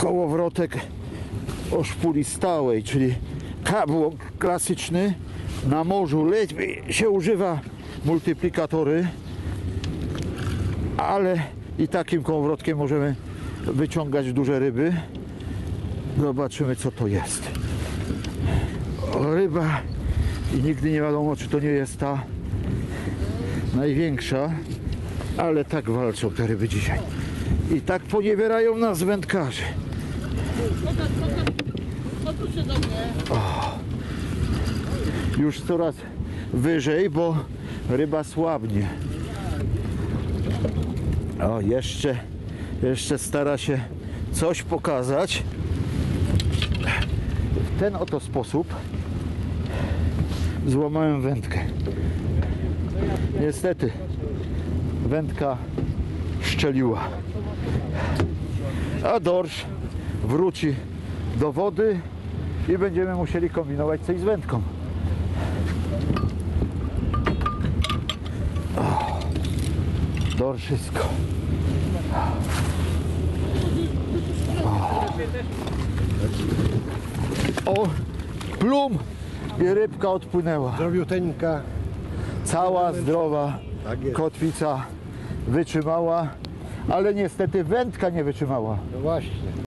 kołowrotek o szpuli stałej, czyli kabłok klasyczny na morzu ledwie się używa multiplikatory, ale i takim kołowrotkiem możemy wyciągać duże ryby. Zobaczymy co to jest. Ryba i nigdy nie wiadomo czy to nie jest ta największa, ale tak walczą te ryby dzisiaj. I tak poniewierają nas wędkarze. Już coraz wyżej, bo ryba słabnie. O, jeszcze, jeszcze stara się coś pokazać. W ten oto sposób złamałem wędkę. Niestety wędka szczeliła. A dorsz wróci do wody i będziemy musieli kombinować coś z wędką. Dorszysko. O, plum i rybka odpłynęła. Zdrowiuteńka. Cała zdrowa Tak kotwica wytrzymała, ale niestety wędka nie wytrzymała. No właśnie.